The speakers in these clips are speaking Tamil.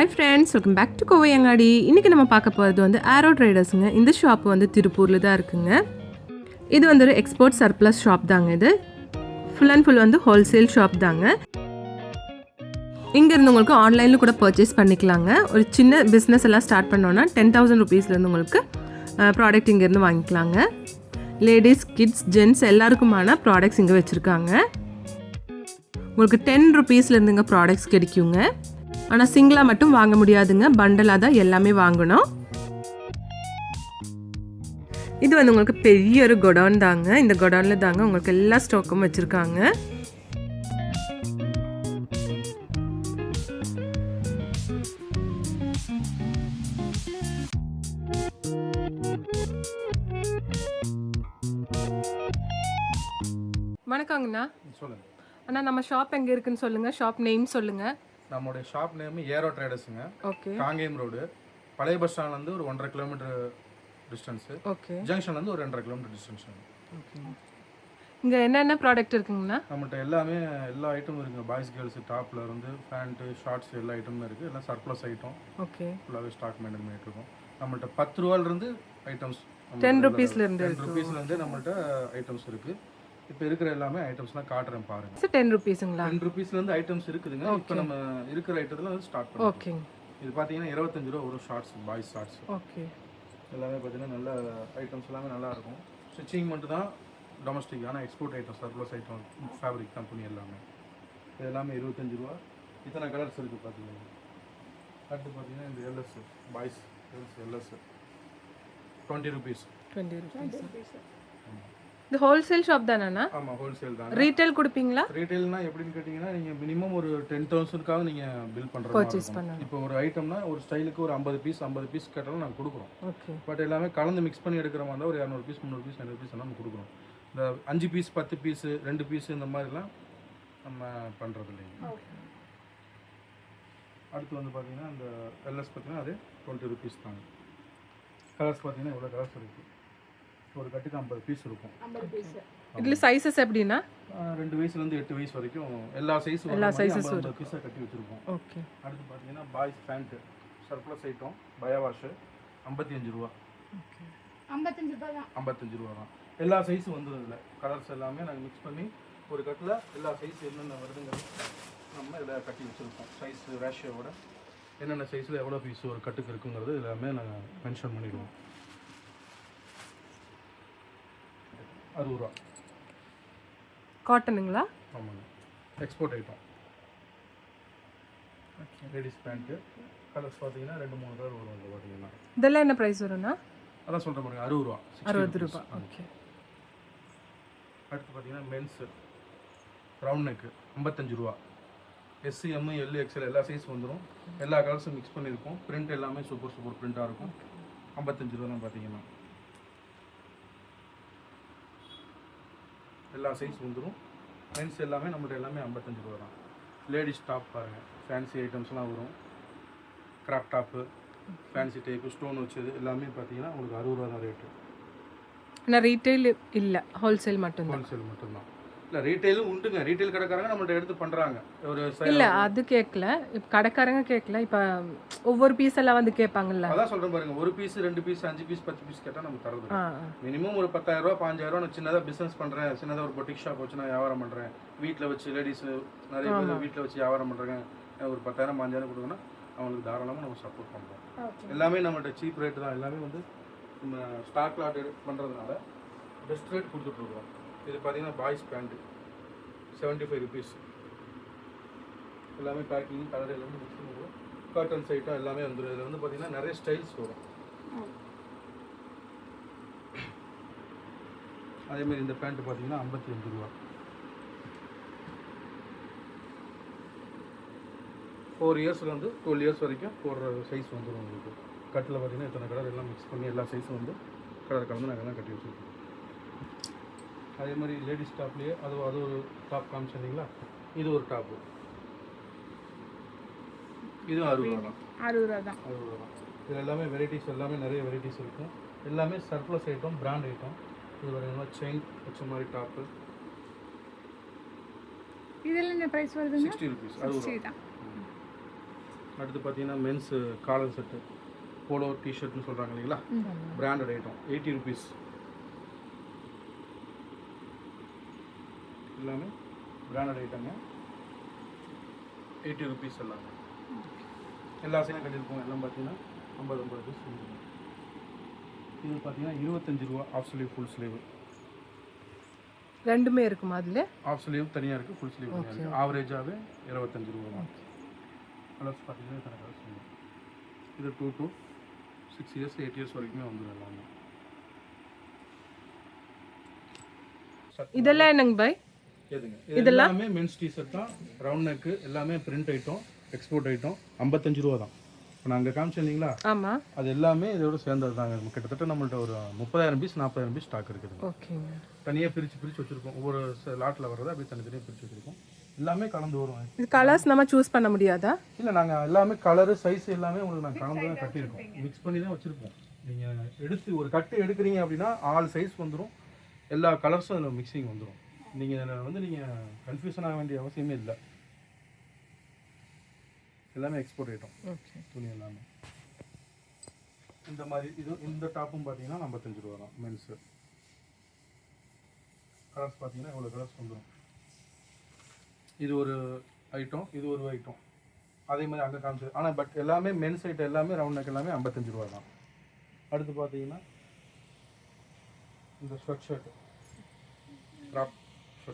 Hi friends welcome back to Kovai அங்காடி இன்றைக்கி நம்ம பார்க்க போகிறது வந்து ஆரோ ட்ரேடர்ஸுங்க இந்த ஷாப் வந்து திருப்பூரில் தான் இருக்குங்க. இது வந்து ஒரு எக்ஸ்போர்ட் சர்ப்ளஸ் ஷாப் தாங்க இது. ஃபுல் அண்ட் ஃபுல் வந்து ஹோல்சேல் ஷாப் தாங்க. இங்கேருந்து உங்களுக்கு ஆன்லைனில் கூட பர்ச்சேஸ் பண்ணிக்கலாங்க. ஒரு சின்ன பிஸ்னஸ் எல்லாம் ஸ்டார்ட் பண்ணோன்னா டென் தௌசண்ட் ருபீஸ்லேருந்து உங்களுக்கு ப்ராடக்ட் இங்கேருந்து வாங்கிக்கலாங்க. லேடிஸ் கிட்ஸ் ஜென்ட்ஸ் எல்லாருக்குமான ப்ராடக்ட்ஸ் இங்கே வச்சுருக்காங்க. உங்களுக்கு டென் ருபீஸ்லேருந்துங்க ப்ராடக்ட்ஸ் கிடைக்குங்க. ஆனால் சிங்கிளாக மட்டும் வாங்க முடியாதுங்க. பண்டலாக தான் எல்லாமே வாங்கணும். இது வந்து உங்களுக்கு பெரிய ஒரு குடோன் தாங்க. இந்த குடோனில் தாங்க உங்களுக்கு எல்லா ஸ்டாக்கும் வச்சுருக்காங்க. வணக்கங்கண்ணா. சொல்லுங்க. அண்ணா நம்ம ஷாப் எங்கே இருக்குன்னு சொல்லுங்கள் ஷாப் நேம் சொல்லுங்கள் நம்மளுடைய ஷாப் நேம் ஏரோ ட்ரேடர்ஸுங்க ஓகே காங்கேயம் ரோடு. பழைய பஸ் ஸ்டாண்ட்லேருந்து ஒரு ஒன்றரை கிலோமீட்டர் டிஸ்டன்ஸு ஓகே ஜங்ஷன்லேருந்து ஒரு ரெண்டரை கிலோமீட்டர் டிஸ்டன்ஸ் இங்கே என்னென்ன ப்ராடக்ட் இருக்குங்கண்ணா? நம்மகிட்ட எல்லாமே எல்லா ஐட்டமும் இருக்குங்க. பாய்ஸ் கேர்ள்ஸ் டாப்ல இருந்து பேண்ட்டு ஷார்ட்ஸ் எல்லா ஐட்டமும் இருக்குது எல்லாம் சர்ப்ளஸ் ஐட்டம் ஓகே ஃபுல்லாகவே ஸ்டாக் மெயின்டைன் பண்ணிட்டு இருக்கோம். நம்மள்ட்ட பத்து ரூபாயிலிருந்து ஐட்டம்ஸ் டென் ருபீஸ்லேருந்து டென் ருபீஸ்லேருந்து நம்மள்ட்ட ஐட்டம்ஸ் இருக்குது இப்போ இருக்கிற எல்லாமே ஐட்டம்ஸ்லாம் காட்டுறேன் பாருங்க. சார் டென் ருபீஸுங்களா டென் ருபீஸ்லேருந்து ஐட்டம்ஸ் இருக்குதுங்க. இப்போ நம்ம இருக்கிற ஐட்டத்தில் வந்து ஸ்டார்ட் பண்ணுவோம் ஓகேங்க இது பார்த்தீங்கன்னா இருபத்தஞ்சு ரூபா ஒரு ஷார்ட்ஸ் பாய்ஸ் ஷார்ட்ஸ் ஓகே எல்லாமே பார்த்தீங்கன்னா நல்ல ஐட்டம்ஸ் எல்லாமே நல்லா இருக்கும். ஸ்டிச்சிங் மட்டும் தான் டொமஸ்டிக் ஆனால் export item surplus item fabric துணி எல்லாமே. இது எல்லாமே இருபத்தஞ்சு ரூபா. இத்தனை கலர்ஸ் இருக்குது பார்த்தீங்கன்னா அடுத்து பார்த்தீங்கன்னா இந்த LS boys girls LS twenty rupees twenty rupees இது ஹோல்சேல் ஷாப் தானேண்ணா? ஆமாம் ஹோல்சேல் தான் ரீட்டைல் கொடுப்பீங்களா? ரீட்டைல்னா எப்படின்னு கேட்டிங்கன்னா நீங்கள் மினிமம் ஒரு டென் தௌசண்ட்காக நீங்கள் பில் பண்ணுற. இப்போ ஒரு ஐட்டம்னா ஒரு ஸ்டைலுக்கு ஒரு ஐம்பது பீஸ் ஐம்பது பீஸ் கேட்டாலும் நாங்கள் கொடுக்குறோம். ஓகே பட் எல்லாமே கலந்து மிக்ஸ் பண்ணி எடுக்கிற மாதிரி இருந்தால் ஒரு இரநூறு பீஸ் முந்நூறு பீஸ் ஐநூறு பீஸ் நம்ம கொடுக்குறோம். இந்த அஞ்சு பீஸ் பத்து பீஸு ரெண்டு பீஸ் இந்த மாதிரிலாம் நம்ம பண்ணுறது இல்லைங்க. அடுத்து வந்து பார்த்தீங்கன்னா இந்த எல்எஸ் பார்த்தீங்கன்னா அது டுவெண்ட்டி ருபீஸ் தாங்க. கலர்ஸ் பார்த்தீங்கன்னா இவ்வளோ கலர்ஸ் இருக்குது ஒரு கட்டுக்கு ஐம்பது பீஸ் இருக்கும். இதில் சைஸஸ் எப்படின்னா? ரெண்டு வயசுலேருந்து எட்டு வயசு வரைக்கும் எல்லா சைஸும் எல்லா sizes ஐம்பது பீஸாக கட்டி வச்சுருக்கோம் ஓகே. அடுத்து பார்த்தீங்கன்னா boys pant surplus item biowash ஐம்பத்தி அஞ்சு ரூபா ஐம்பத்தஞ்சு ரூபாய் தான். ஐம்பத்தஞ்சு ரூபா தான். எல்லா சைஸும் வந்துடும் இதில் கலர்ஸ் எல்லாமே நாங்கள் மிக்ஸ் பண்ணி ஒரு கட்டில் எல்லா சைஸ் என்னென்ன வருதுங்கிறது நம்ம இதில் கட்டி வச்சுருக்கோம் சைஸ் ரேஷியோவோட என்னென்ன சைஸில் எவ்வளோ பீஸ் ஒரு கட்டுக்கு இருக்குங்கிறது எல்லாமே நாங்கள் மென்ஷன் பண்ணிடுவோம். அறுபது ரூபா. காட்டனுங்களா? ஆமாங்க. Export item ladies pant colours பார்த்தீங்கன்னா ரெண்டு மூணு கலர் வரும் பார்த்தீங்கன்னா. இதெல்லாம் என்ன ப்ரைஸ் வரும்னா? அதான் சொல்கிறேன் பாருங்க அறுபது ரூபா. 60 அறுபது. ரூபாய் ஓகே அடுத்து பார்த்தீங்கன்னா மென்ஸு ரவுண்ட் நெக்கு ஐம்பத்தஞ்சு ரூபா. எஸ்சி எம் எல் எக்ஸ்எல் எல்லா சைஸ் வந்துடும் எல்லா கலர்ஸும் மிக்ஸ் பண்ணியிருக்கோம். பிரிண்ட் எல்லாமே சூப்பர் சூப்பர் பிரிண்ட்டாக இருக்கும். ஐம்பத்தஞ்சு ரூபா தான் பார்த்தீங்கன்னா. எல்லா சைஸ் வந்துடும் மென்ஸ் எல்லாமே நம்மள்ட்ட எல்லாமே ஐம்பத்தஞ்சு ரூபா தான். லேடிஸ் டாப் பாருங்கள் ஃபேன்சி ஐட்டம்ஸ்லாம் வரும். Crop top fancy type stone வச்சது எல்லாமே பார்த்தீங்கன்னா உங்களுக்கு அறுபது ரூபா தான் ரேட்டு ஆனால் ரீட்டைல் இல்லை. ஹோல்சேல் மட்டும்தான். ஹோல்சேல் மட்டும்தான். இல்லை ரீட்டைலும் உண்டுங்க. ரீட்டைல் கடைக்காரங்க நம்மள்ட்ட எடுத்து பண்ணுறாங்க இல்லை அது கேட்கல இப்போ கடைக்காரங்க கேட்கல இப்போ ஒவ்வொரு பீஸ் எல்லாம் வந்து கேட்பாங்கல்ல. அதான் சொல்கிறேன் பாருங்க. ஒரு பீஸ் ரெண்டு பீஸ் அஞ்சு பீஸ் பத்து பீஸ் கேட்டால் நம்ம தரது மினிமம் ஒரு பத்தாயிரம் ரூபா பாஞ்சாயிரம் ரூபா நான் சின்னதாக பிஸ்னஸ் பண்ணுறேன் சின்னதாக ஒரு பொட்டிக் ஷாப் வச்சு நான் வியாபாரம் பண்ணுறேன் வீட்டில் வச்சு லேடிஸ் நிறைய பேர் வீட்டில் வச்சு வியாபாரம் பண்ணுறாங்க ஒரு பத்தாயிரம் பாஞ்சாயிரம் கொடுக்கணும் அவங்களுக்கு தாராளமாக நம்ம சப்போர்ட் பண்ணுறோம் எல்லாமே நம்மள்ட்ட சீப் ரேட்டு தான். எல்லாமே வந்து நம்ம ஸ்டாக் லாட் பண்ணுறதுனால பெஸ்ட் ரேட் கொடுத்துட்ருக்கோம் இது பார்த்தீங்கன்னா boys pant seventy five rupees எல்லாமே பேக்கிங் கலரையிலேருந்து எல்லாமே மிக்ஸ் பண்ணுவோம். காட்டன்ஸ் ஐட்டம் எல்லாமே வந்துடும் இதில் வந்து பார்த்தீங்கன்னா நிறைய ஸ்டைல்ஸ் வரும். அதே மாதிரி இந்த பேண்ட் பார்த்தீங்கன்னா ஐம்பத்தி அஞ்சு ரூபா. ஃபோர் இயர்ஸ்லேருந்து டுவெல் இயர்ஸ் வரைக்கும் போடுற சைஸ் வந்துடும் உங்களுக்கு. கட்டில் பார்த்தீங்கன்னா இத்தனை கலர் எல்லாம் மிக்ஸ் பண்ணி எல்லா சைஸும் வந்து கலர் கலந்து நாங்கள் எல்லாம் கட்டி வச்சுருக்கோம். அதே மாதிரி லேடிஸ் டாப்லேயே அது அது ஒரு டாப் காமிச்சிருந்தீங்களா இது ஒரு டாப்பு இதுவும் அறுபது ரூபா தான். அறுபது ரூபா தான். அறுபது ரூபா தான். இது எல்லாமே வெரைட்டிஸ் எல்லாமே நிறைய வெரைட்டிஸ் இருக்கும் எல்லாமே சர்ப்ளஸ் ஐட்டம் பிராண்ட் ஐட்டம் இது பார்த்தீங்கன்னா செயின் வச்ச மாதிரி டாப்பு இதில் என்ன ப்ரைஸ் வருதுங்க? சிக்ஸ்டி ருபீஸ் அறுபது தான். அடுத்து பார்த்தீங்கன்னா மென்ஸ் காலர் செட்டு போலோ டிஷர்ட்னு சொல்கிறாங்க இல்லைங்களா? பிராண்டட் ஐட்டம் எயிட்டி ருபீஸ் எல்லாமே பிராண்டட் ஐட்டங்க எயிட்டி ருபீஸ் எல்லாமே எல்லா சைடும் கட்டியிருக்கோம். எல்லாம் பார்த்தீங்கன்னா ஐம்பது ஐம்பது ருபீஸ் இது பார்த்தீங்கன்னா இருபத்தஞ்சு ரூபா ஆஃப் ஸ்லீவ் ஃபுல் ஸ்லீவ் ரெண்டுமே இருக்குமா அதில்? ஆஃப் ஸ்லீவ் தனியாக இருக்குது ஃபுல் ஸ்லீவ் தனியாக இருக்குது ஆவரேஜாகவே இருபத்தஞ்சு ரூபா தான். கலர்ஸ் பார்த்தீங்கன்னா கலர்ஸ் வரும் இது two to six years eight years வரைக்குமே வந்துடும் எல்லாமே. இதெல்லாம் என்னங்க பாய்? எதுங்க? இது எல்லாமே மென்ஸ் டிஷர்ட் தான். ரவுண்ட் நெக்கு எல்லாமே பிரிண்ட் ஐட்டம் எக்ஸ்போர்ட் ஐட்டம் ஐம்பத்தஞ்சு ரூபா தான். இப்போ நாங்கள் காமிச்சோம் இல்லைங்களா? ஆமாம் அது எல்லாமே இதோட சேர்ந்தது தாங்க. கிட்டத்தட்ட நம்மள்ட்ட ஒரு முப்பதாயிரம் பீஸ் நாற்பதாயிரம் பீஸ் ஸ்டாக் இருக்குதுங்க ஓகேங்க. தனியாக பிரித்து பிரித்து வச்சுருக்கோம் ஒவ்வொரு லாட்டில் வர்றதை அப்படியே தனித்தனியாக பிரித்து வச்சுருக்கோம் எல்லாமே கலந்து வரும். இது கலர்ஸ் நம்ம சூஸ் பண்ண முடியாதா? இல்லை நாங்கள் எல்லாமே கலரு சைஸ் எல்லாமே உங்களுக்கு நாங்கள் கலந்து தான் கட்டியிருக்கோம். மிக்ஸ் பண்ணி தான் வச்சுருப்போம். நீங்கள் எடுத்து ஒரு கட்டு எடுக்கிறீங்க அப்படின்னா ஆல் சைஸ் வந்துடும் எல்லா கலர்ஸும் அதில் மிக்சிங் வந்துடும் நீங்கள் வந்து நீங்கள் கன்ஃபியூஷன் ஆக வேண்டிய அவசியமே இல்லை. எல்லாமே எக்ஸ்போர்ட் ஐட்டம் துணி எல்லாமே. இந்த மாதிரி இது இந்த டாப்பும் பார்த்தீங்கன்னா ஐம்பத்தஞ்சு ரூபா தான் மென்ஸு கலர்ஸ் பார்த்தீங்கன்னா இவ்வளோ கலர்ஸ் வந்துடும் இது ஒரு ஐட்டம் இது ஒரு ஐட்டம் அதே மாதிரி அங்கே காமிச்சது ஆனால் பட் எல்லாமே மென்ஸ் ஐட்டம் எல்லாமே ரவுண்ட் நெக் எல்லாமே ஐம்பத்தஞ்சு ரூபா தான். அடுத்து பார்த்தீங்கன்னா இந்த ஸ்வெட் ஷர்ட் க்ராப்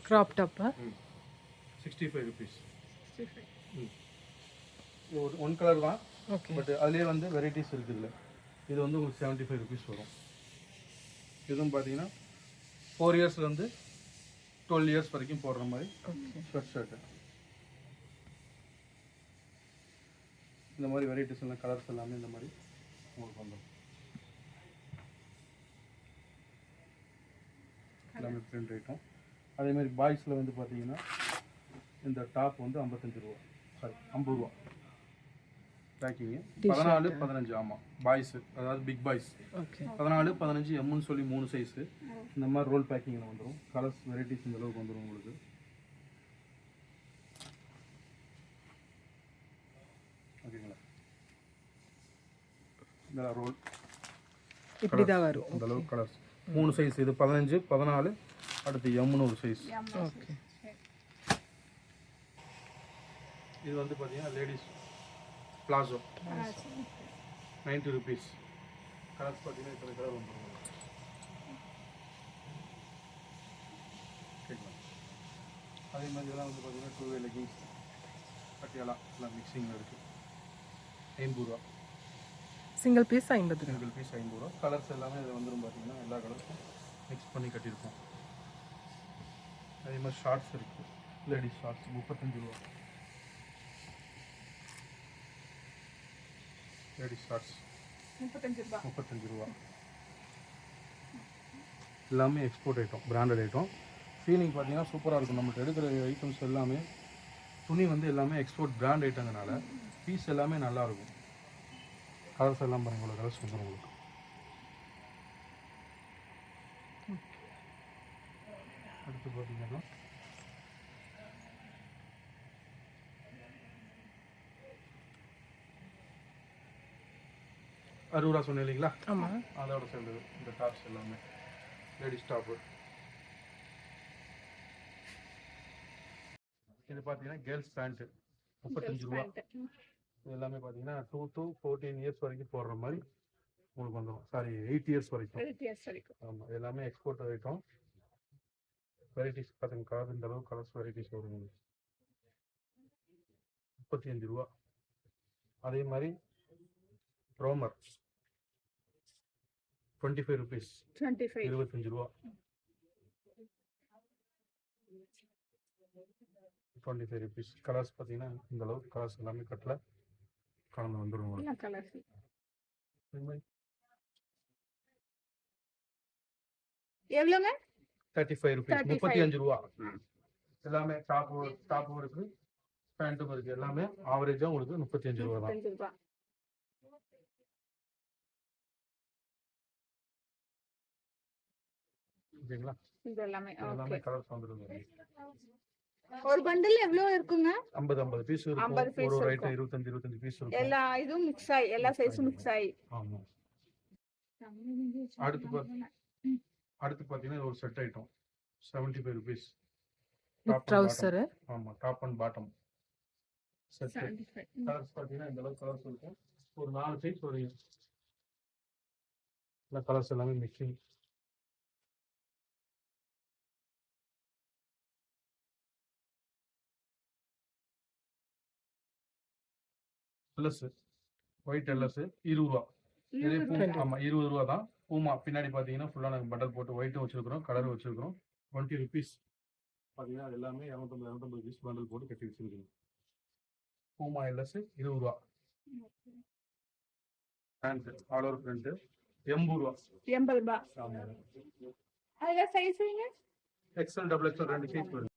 க்ராப் டாப்பா சிக்ஸ்டி ஃபைவ் ருபீஸ் இது ஒரு ஒன் கலர் தான். பட் அதுலேயே வந்து வெரைட்டிஸ் இருக்குதுல்ல இது வந்து உங்களுக்கு செவன்ட்டி ஃபைவ் ருபீஸ் வரும். இதுவும் பார்த்தீங்கன்னா ஃபோர் இயர்ஸ்லேருந்து டுவெல் இயர்ஸ் வரைக்கும் போடுற மாதிரி ஷர்ட் ஷர்ட்டு இந்த மாதிரி வெரைட்டிஸ் எல்லாம் கலர்ஸ் எல்லாமே இந்த மாதிரி உங்களுக்கு வந்துடும் எல்லாமே பிரிண்ட் ஐட்டம் அதே மாதிரி பாய்ஸில் வந்து பார்த்தீங்கன்னா இந்த டாப் வந்து ஐம்பத்தஞ்சு ரூபா. சாரி ஐம்பது ரூபா. பேக்கிங்கு பதினாலு பதினஞ்சு ஆமாம் பாய்ஸு அதாவது பிக் பாய்ஸ் ஓகே பதினாலு பதினஞ்சு எம்முன்னு சொல்லி மூணு சைஸு இந்த மாதிரி ரோல் பேக்கிங்கில் வந்துடும் கலர்ஸ் வெரைட்டிஸ் இந்த அளவுக்கு வந்துடும் உங்களுக்கு. ஓகேங்களா இந்த ரோல் இப்படி தான் வரும். இந்த அளவுக்கு கலர்ஸ் மூணு சைஸ் இது பதினஞ்சு பதினாலு அடுத்து எம்முன்னு ஒரு சைஸ் ஓகே இது வந்து பார்த்தீங்கன்னா ladies palazzo ninety rupees colours பார்த்தீங்கன்னா இத்தனை கலர் வந்துடும் அதே மாதிரி இதெல்லாம் வந்து பார்த்தீங்கன்னா டூ வே லெகிங்ஸ் பட்டியாலா எல்லாம் மிக்சிங்கில் இருக்குது ஐம்பது ரூபா சிங்கிள் பீஸ் ஐம்பது சிங்கிள் பீஸ் ஐம்பது ரூபா கலர்ஸ் எல்லாமே இதில் வந்துடும் பார்த்தீங்கன்னா எல்லா கலர்ஸும் மிக்ஸ் பண்ணி கட்டியிருக்கோம் அதே மாதிரி ஷார்ட்ஸ் இருக்குது லேடிஸ் ஷார்ட்ஸ் முப்பத்தஞ்சு ரூபா லேடிஸ் ஷார்ட்ஸ் முப்பத்தஞ்சு ரூபாய் முப்பத்தஞ்சு ரூபா. எல்லாமே export item branded item feeling பார்த்தீங்கன்னா சூப்பராக இருக்கும். நம்மகிட்ட எடுக்கிற ஐட்டம்ஸ் எல்லாமே துணி வந்து எல்லாமே எக்ஸ்போர்ட் பிராண்ட் ஐட்டங்கனால பீஸ் எல்லாமே நல்லா இருக்கும். கலர்ஸ் எல்லாம் பாருங்க இவ்வளோ கலர்ஸ் வந்துடும் உங்களுக்கு. அடுத்து பார்த்தீங்கன்னா அறுபது ரூபா சொன்னேன் இல்லைங்களா? ஆமாம் அதோட சேர்ந்தது. இந்த டாப்ஸ் எல்லாமே. லேடிஸ் டாப்பு இது பார்த்தீங்கன்னா கேர்ள்ஸ் பேண்ட்டு முப்பத்தஞ்சு ரூபா. எல்லாமே பார்த்தீங்கன்னா டூ டு ஃபோர்டீன் இயர்ஸ் வரைக்கும் போடுற மாதிரி உங்களுக்கு வந்துடும் சாரி எயிட் இயர்ஸ் வரைக்கும். ஆமாம் எல்லாமே எக்ஸ்போர்ட் ஐட்டம் வெரைட்டிஸ் பார்த்துங்க கலர் இந்த அளவு கலர்ஸ் வெரைட்டிஸ் வரும். முப்பத்தி அஞ்சு ரூபா. அதே மாதிரி ரோமர் twenty five rupees twenty five இருபத்தஞ்சு ரூபா. டுவெண்ட்டி ஃபைவ் ருபீஸ் கலர்ஸ் பார்த்தீங்கன்னா இந்த அளவுக்கு கலர்ஸ் எல்லாமே கட்டில். கலந்து வந்துடும் கலர்ஸ் எவ்வளோங்க? Thirty five rupees 35. முப்பத்தி அஞ்சு ரூபா. எல்லாமே டாப் டாப்பும் இருக்கு. பேண்ட்டும் இருக்கு. எல்லாமே ஆவரேஜா உங்களுக்கு முப்பத்தி அஞ்சு ரூபா தான். ஓகேங்களா? இது எல்லாமே எல்லாமே கலர்ஸ் வந்துருங்க ஒரு பண்டில் எவ்வளவு இருக்குங்க? ஐம்பது ஐம்பது பீஸ் இருக்கும். 50 ஒரு ஒரு. ஐட்டம் இருபத்தஞ்சு இருபத்தஞ்சு பீஸ் இருக்கும். எல்லா இதுவும் மிக்ஸ் ஆகி எல்லா சைஸும் மிக்ஸ் ஆகி ஆமா. அடுத்து அடுத்து பாத்தீங்கன்னா இது ஒரு set item seventy five rupees trouser ஆமா top and bottom set 75. Colours பாத்தீங்கன்னா இந்த அளவுக்கு கலர்ஸ் இருக்கும். ஒரு நாலு சைஸ் ஒரு கலர்ஸ் எல்லாமே மிக்சிங் எல்எஸ் ஒயிட் எல்எஸ் இருபது ரூபா. இதே பூ ஆமா இருபது ரூபா தான் பூமா பின்னாடி பாத்தீங்கன்னா ஃபுல்லா நாங்க பண்டல் போட்டு ஒயிட்டும் வச்சிருக்கிறோம் கலரும் வச்சிருக்கிறோம். டுவெண்ட்டி ருபீஸ் பாத்தீங்கன்னா அது எல்லாமே இரநூத்தம்பது இரநூத்தம்பது பீஸ் பண்டல் போட்டு கட்டி வச்சிருக்கோம் பூமா எல்எஸ் இருபது ரூபா. பேண்ட் ஆல் ஓவர் பிரிண்ட் எண்பது ரூபா. எண்பது ரூபாய் அதுல சைஸுங்க எக்ஸல் டபுள் எக்ஸல் ரெண்டு சைஸ் வரும்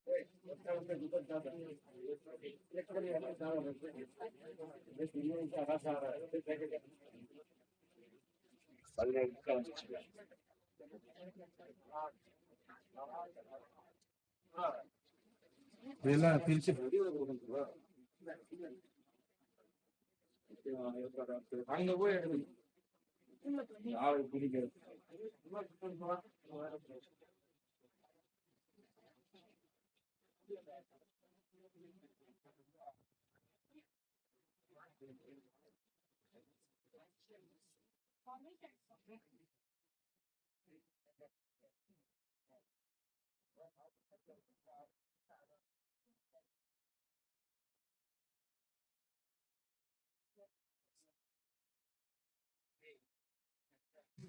இதெல்லாம் பிரிச்சு அங்க போய் எடுக்கணும் Thank you.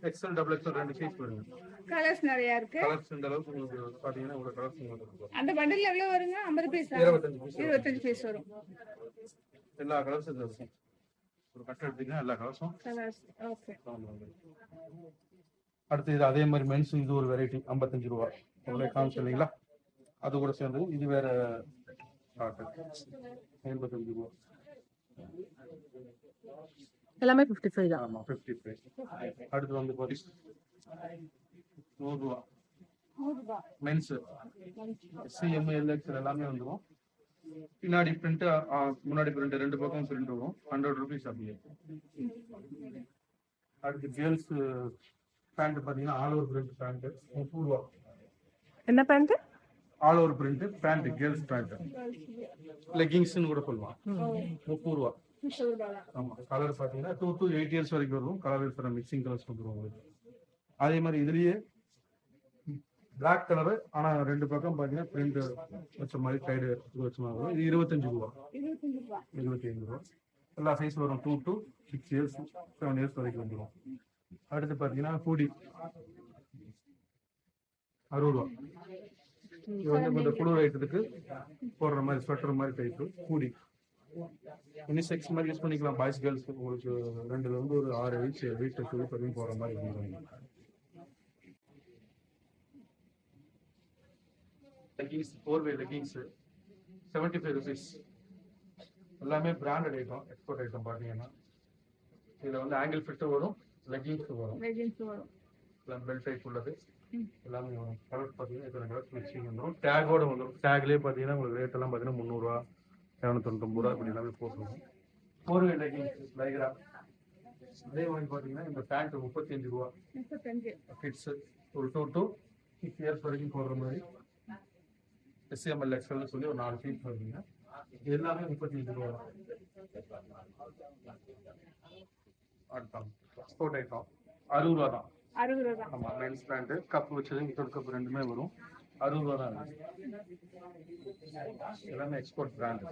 XL double XL ரெண்டு சைஸ் வருங்க. கலர்ஸ் நிறைய இருக்கு. கலர்ஸ் இந்த அளவுக்கு உங்களுக்கு பாத்தீங்கன்னா ஒரு கலர்ஸ் உங்களுக்கு அந்த பண்டில் எவ்வளவு வருங்க? ஐம்பது பீஸ் இருபத்தஞ்சு பீஸ் இருபத்தஞ்சு பீஸ் வரும். எல்லா கலர்ஸும் இருக்கும் ஒரு கட்டை எடுத்தீங்கன்னா எல்லா கலர்ஸும் கலர்ஸ் ஓகே அடுத்து இது அதே மாதிரி மென்ஸ் இது ஒரு வெரைட்டி ஐம்பத்தஞ்சு ரூபா. உங்களே காமிச்சு இல்லைங்களா? அது கூட சேர்ந்து இது வேற காட்டு ஐம்பத்தஞ்சு ரூபா. எல்லாமே ஃபிஃப்டி ஃபைவ் தான். ஆமா ஃபிஃப்டி ஃபைவ் அடுத்து வந்து பார்த்தீங்கன்னா நூறு ரூபா நூறு ரூபாய் மென்ஸ் சிஎம் எல்எக்ஸ் எல்லாமே வந்துடும் பின்னாடி பிரிண்ட் முன்னாடி பிரிண்ட் ரெண்டு பக்கம் பிரிண்ட் வரும். ஹண்ட்ரட் ருபீஸ் அப்படியே. அடுத்து கேர்ள்ஸ் பேண்ட் பார்த்தீங்கன்னா ஆல் ஓவர் பிரிண்ட் பேண்ட் முப்பது ரூபா. என்ன pant all over print pant girls pant லெகிங்ஸ்னு கூட சொல்லுவான் முப்பது ரூபா. ஆமா கலர் பார்த்தீங்கன்னா டூ டு எயிட் இயர்ஸ் வரைக்கும் வரும். கலர் இருக்கிற மிக்சிங் கலர்ஸ் வந்துடும் உங்களுக்கு. அதே மாதிரி இதுலயே பிளாக் கலர் ஆனா ரெண்டு பக்கம் பாத்தீங்கன்னா பிரிண்ட் வச்ச மாதிரி சைடு வச்ச மாதிரி வரும். இது இருபத்தஞ்சு ரூபா. இருபத்தி ஐந்து ரூபா. எல்லா சைஸ் வரும். Two to six years seven years வரைக்கும் வந்துடும் அடுத்து பாத்தீங்கன்னா ஹூடி அறுபது ரூபா. இது வந்து கொஞ்சம் குளிர் ஐட்டத்துக்கு போடுற மாதிரி ஸ்வெட்டர் மாதிரி டைப்பு ஹூடி யூனிசெக்ஸ் மாதிரி யூஸ் பண்ணிக்கலாம். பாய்ஸ் கேர்ள்ஸ் உங்களுக்கு ரெண்டுல இருந்து ஒரு ஆறு வயசு வீட்டு சொல்லி வரையும் போற மாதிரி வந்துடும் leggings four way leggings seventy five rupees எல்லாமே பிராண்டட் ஐட்டம் எக்ஸ்போர்ட் ஐட்டம் பார்த்தீங்கன்னா இதில் வந்து ஆங்கிள் ஃபிட்டு வரும் லெகிங்ஸ் வரும். வரும். எல்லாம் பெல்ட் டைப் உள்ளது. எல்லாமே வரும் கலர்ஸ் பார்த்தீங்கன்னா இத்தனை கலர்ஸ் மிக்சிங் வந்துடும் டேகோட வந்துடும் டேக்லேயே பார்த்தீங்கன்னா உங்களுக்கு ரேட் எல்லாம் பார்த்தீங்கன்னா முந்நூறுரூவா இரநூத்தொண்ணூத்தொம்பது ரூபா இப்படி எல்லாமே போட்டுருவோம் ஃபோர் வே லெகிங்ஸ் லைக்ரா அதே மாதிரி பார்த்தீங்கன்னா இந்த பேண்ட் முப்பத்தி அஞ்சு ரூபா. முப்பத்தஞ்சு. கிட்ஸ் ஒரு டூ டூ சிக்ஸ் இயர்ஸ் வரைக்கும் போடுற மாதிரி. எஸ்சிஎம்எல் எக்ஸ்எல்னு சொல்லி ஒரு நாலு வருவீங்க இது எல்லாமே முப்பத்தி அஞ்சு ரூபா அடுத்தான் ஸ்போர்ட் ஐட்டம் அறுபது ரூபா தான். அறுபது ரூபா தான். ஆமாம் மென்ஸ் பேண்ட்டு கப் வச்சது வித்தவுட் கப் ரெண்டுமே வரும். அறுபது ரூபா தான். எல்லாமே எக்ஸ்போர்ட் பிராண்ட்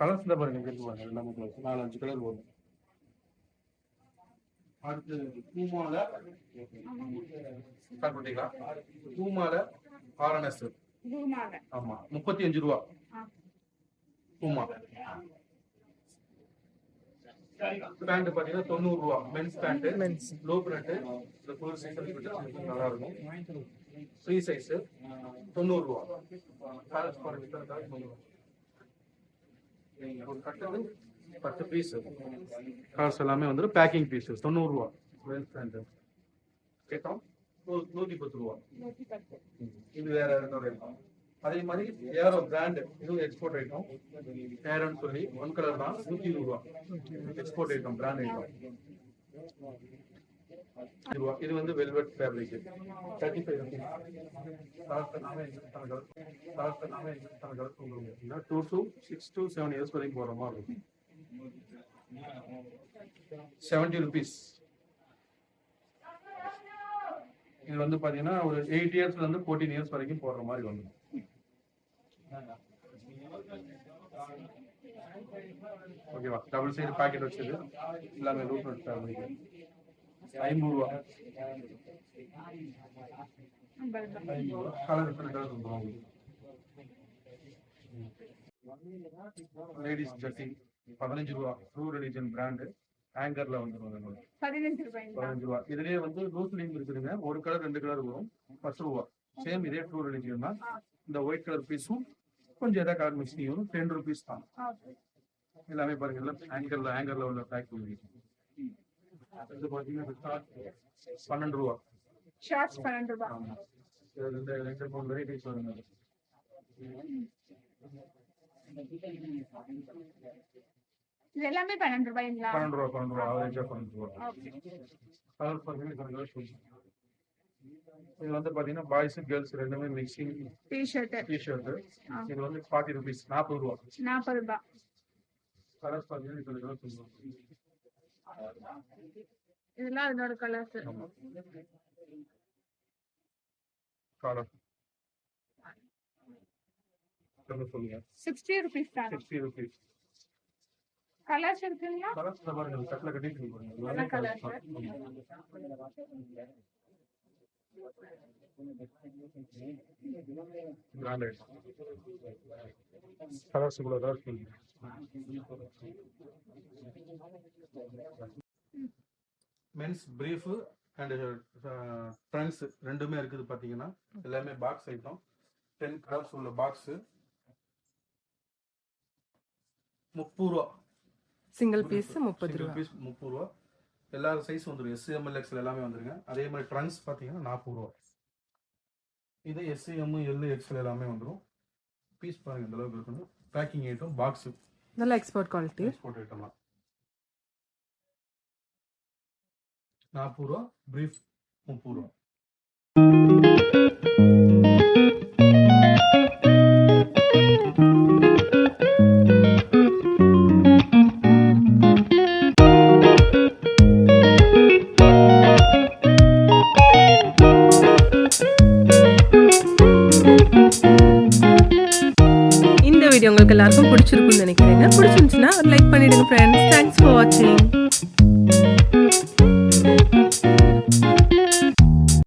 கலர்ஸ் தான் பாருங்க இருக்கு பாருங்க எல்லாமே கலர்ஸ் நாலு அஞ்சு கலர் வரும் அடுத்து பூமால. ஸ்டார்ட் பண்ணிக்கலாம். பூமால ஆர்என்எஸ் ஆமா முப்பத்தி அஞ்சு ரூபா. பூமா பேண்ட் பாத்தீங்கன்னா தொண்ணூறு ரூபா. Men's pant. லோ பிரிண்ட் இந்த சைஸ் நல்லா இருக்கும். ஃப்ரீ சைஸ் தொண்ணூறு ரூபா கலர்ஸ் பாருங்க இத்தனை colours வந்துரும். ஒரு கட்டுறது பத்து பீஸ் கலர்ஸ் எல்லாமே வந்து பேக்கிங் பீஸ் தொண்ணூறு ரூபா மென்ஸ் பேண்ட் கேட்டோம் நூ- நூத்தி பத்து ரூபா நூற்றி பத்து இது வேற இன்னொரு item. அதே மாதிரி ஏரோ பிராண்ட் இதுவும் எக்ஸ்போர்ட் ஐட்டம் ஏரோன்னு சொல்லி ஒன் கலர் தான் நூத்தி இருபது ரூபா எக்ஸ்போர்ட் ஐட்டம் பிராண்ட் ஐட்டம் ரூபா இது வந்து velvet fabric thirty five rupees two to six two seven years வரைக்கும் போகிற மாதிரி இருக்கும். செவன்டி ருபீஸ் இது வந்து பாத்தீங்கன்னா ஒரு எயிட் இயர்ஸ்ல இருந்து ஃபோர்டீன் இயர்ஸ் வரைக்கும் போடுற மாதிரி வந்துடும் ஓகேவா டபுள் சைடு பாக்கெட் வச்சது எல்லாமே ரூட் நோட் ரூபா கலர் கலர் வந்துடும் லேடிஸ் பதினஞ்சு ரூபா. ட்ரூ ரிலிஜன் பிராண்டு ஆங்கர்ல வந்துடும் பதினஞ்சு ரூபா. இதுலயே வந்து லூஸ்லிங் இருக்குதுங்க. ஒரு கலர் ரெண்டு கலர் வரும். பத்து ரூபா. சேம் இதே ரிலிஜியன் தான். இந்த ஒயிட் கலர் பீஸும் கொஞ்சம் எதாவது கலர் மிக்சிங் வரும். டென் ருபீஸ் தான். எல்லாமே பாருங்க. எல்லாம் ஆங்கர்ல ஆங்கர்ல உள்ள பேக் இது பாத்தீங்கன்னா பன்னெண்டு ரூபா. ஷார்ட்ஸ் பன்னெண்டு இது ரெண்டு ரெண்டு மூணு வெரைட்டிஸ் வருங்க. இது எல்லாமே பன்னெண்டு ரூபாய்ங்களா? பன்னெண்டு ரூபா பன்னெண்டு ரூபா ஆவரேஜா பன்னெண்டு ரூபா. ஓகே கலர் பாத்தீங்கன்னா இது வந்து பாத்தீங்கன்னா பாய்ஸ் கேர்ள்ஸ் ரெண்டுமே மிக்சிங் டி ஷர்ட் இது வந்து ஃபார்ட்டி ருபீஸ் நாற்பது ரூபா. நாற்பது கலர்ஸ் இது இதெல்லாம் அதனோட கலர்ஸ். கலர் சொல்லுங்க ருபீஸ் தான். ருபீஸ் கலர்ஸ் இருக்குங்களா? கலர்ஸ் பாருங்க. Branded. Colours men's brief and trunks ரெண்டுமே இருக்குது பார்த்தீங்கன்னா எல்லாமே பாக்ஸ் ஐட்டம் டென் கலர்ஸ் உள்ள பாக்ஸ் முப்பது ரூபா. சிங்கிள் பீஸ் முப்பது ரூபா. piece முப்பது ரூபா. எல்லா சைஸ் வந்துடும் எஸ்எம்எல் எக்ஸ்எல் எல்லாமே வந்துருங்க. அதே மாதிரி ட்ரங்க்ஸ் பார்த்தீங்கன்னா நாற்பது ரூபா. இது எஸ்எம் எல் எக்ஸ்எல் எல்லாமே வந்துடும் பீஸ் பாருங்க இந்த அளவுக்கு இருக்கணும். பேக்கிங் ஐட்டம் பாக்ஸ் நல்லா எக்ஸ்போர்ட் குவாலிட்டி எக்ஸ்போர்ட் ஐட்டம்லாம் நாற்பது ரூபா பிரீஃப் முப்பது ரூபா.